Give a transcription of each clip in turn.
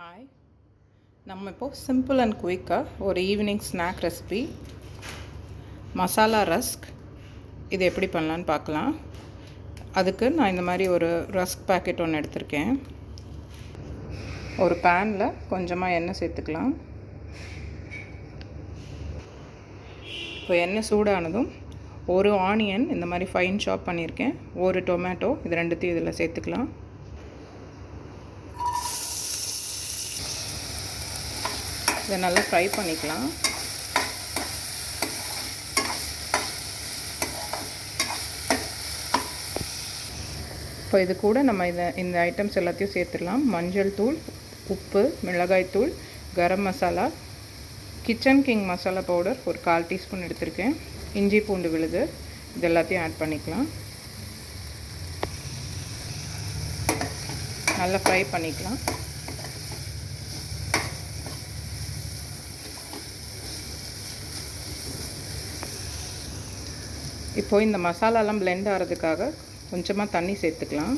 Hi நம்ம இப்போது simple and குயிக்காக ஒரு evening snack recipe masala rusk இது எப்படி பண்ணலான்னு பார்க்கலாம். அதுக்கு நான் இந்த மாதிரி ஒரு ரஸ்க் பேக்கெட் ஒன்று எடுத்திருக்கேன். ஒரு பேனில் கொஞ்சமாக எண்ணெய் சேர்த்துக்கலாம். இப்போ எண்ணெய் சூடானதும் ஒரு ஆனியன் இந்த மாதிரி ஃபைன் சாப் பண்ணியிருக்கேன். ஒரு டொமேட்டோ இது ரெண்டுத்தையும் இதில் சேர்த்துக்கலாம். இதை நல்லா ஃப்ரை பண்ணிக்கலாம். இப்போ இது கூட நம்ம இதை இந்த ஐட்டம்ஸ் எல்லாத்தையும் சேர்த்துடலாம். மஞ்சள் தூள் உப்பு மிளகாய் தூள் garam masala kitchen king masala powder ஒரு கால் டீஸ்பூன் எடுத்திருக்கேன். இஞ்சி பூண்டு விழுது இது எல்லாத்தையும் ஆட் பண்ணிக்கலாம். நல்லா ஃப்ரை பண்ணிக்கலாம். இப்போ இந்த மசாலாலாம் பிளெண்ட் ஆகிறதுக்காக கொஞ்சமாக தண்ணி சேர்த்துக்கலாம்.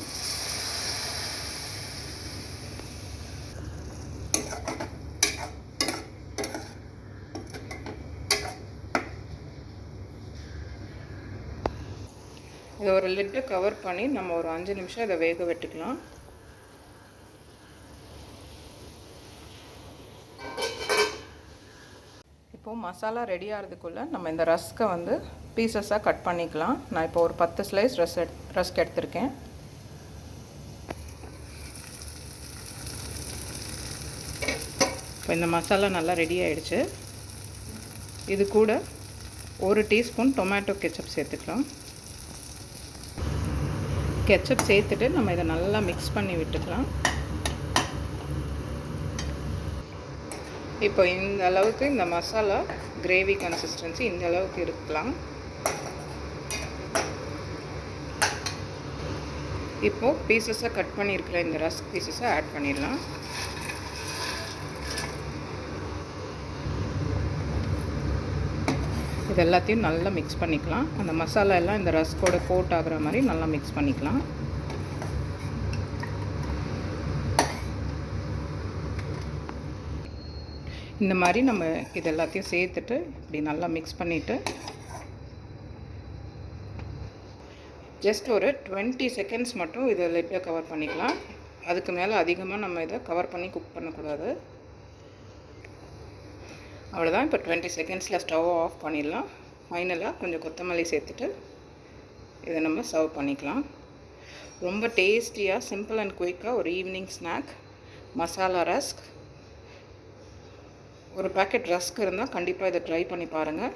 இதை ஒரு லிட்டு கவர் பண்ணி நம்ம ஒரு அஞ்சு நிமிஷம் இதை வேக விட்டுக்கலாம். இப்போது மசாலா ரெடி ஆகிறதுக்குள்ளே நம்ம இந்த ரஸ்க்கை வந்து பீசஸாக கட் பண்ணிக்கலாம். நான் இப்போ ஒரு பத்து ஸ்லைஸ் ரஸ் எட் ரஸ்க் எடுத்திருக்கேன். இப்போ இந்த மசாலா நல்லா ரெடி ஆகிடுச்சு இது கூட ஒரு டீஸ்பூன் டொமேட்டோ கெச்சப் சேர்த்துக்கலாம். கெச்சப் சேர்த்துட்டு நம்ம இதை நல்லா மிக்ஸ் பண்ணி விட்டுக்கலாம். இப்போ இந்த அளவுக்கு இந்த மசாலா கிரேவி கன்சிஸ்டன்சி இந்த அளவுக்கு இருக்கலாம். இப்போது பீசஸை கட் பண்ணியிருக்கிற இந்த ரஸ்க் பீசஸை ஆட் பண்ணிடலாம். இது எல்லாத்தையும் நல்லா மிக்ஸ் பண்ணிக்கலாம். அந்த மசாலா எல்லாம் இந்த ரஸ்கோட கோட் ஆகிற மாதிரி நல்லா மிக்ஸ் பண்ணிக்கலாம். இந்த மாதிரி நம்ம இது எல்லாத்தையும் சேர்த்துட்டு இப்படி நல்லா மிக்ஸ் பண்ணிவிட்டு ஜஸ்ட் ஒரு டுவெண்ட்டி செகண்ட்ஸ் மட்டும் இதை லிட்டை கவர் பண்ணிக்கலாம். அதுக்கு மேலே அதிகமாக நம்ம இதை கவர் பண்ணி குக் பண்ணக்கூடாது. அவ்வளோதான் இப்போ டுவெண்ட்டி செகண்ட்ஸில் ஸ்டவ் ஆஃப் பண்ணிடலாம். ஃபைனலாக கொஞ்சம் கொத்தமல்லி சேர்த்துட்டு இதை நம்ம சர்வ் பண்ணிக்கலாம். ரொம்ப டேஸ்டியாக சிம்பிள் அண்ட் குயிக்காக ஒரு ஈவினிங் ஸ்நாக் மசாலா ரஸ்க் ஒரு பேக்கெட் ரஸ்க் இருந்தால் கண்டிப்பாக இதை ட்ரை பண்ணி பாருங்கள்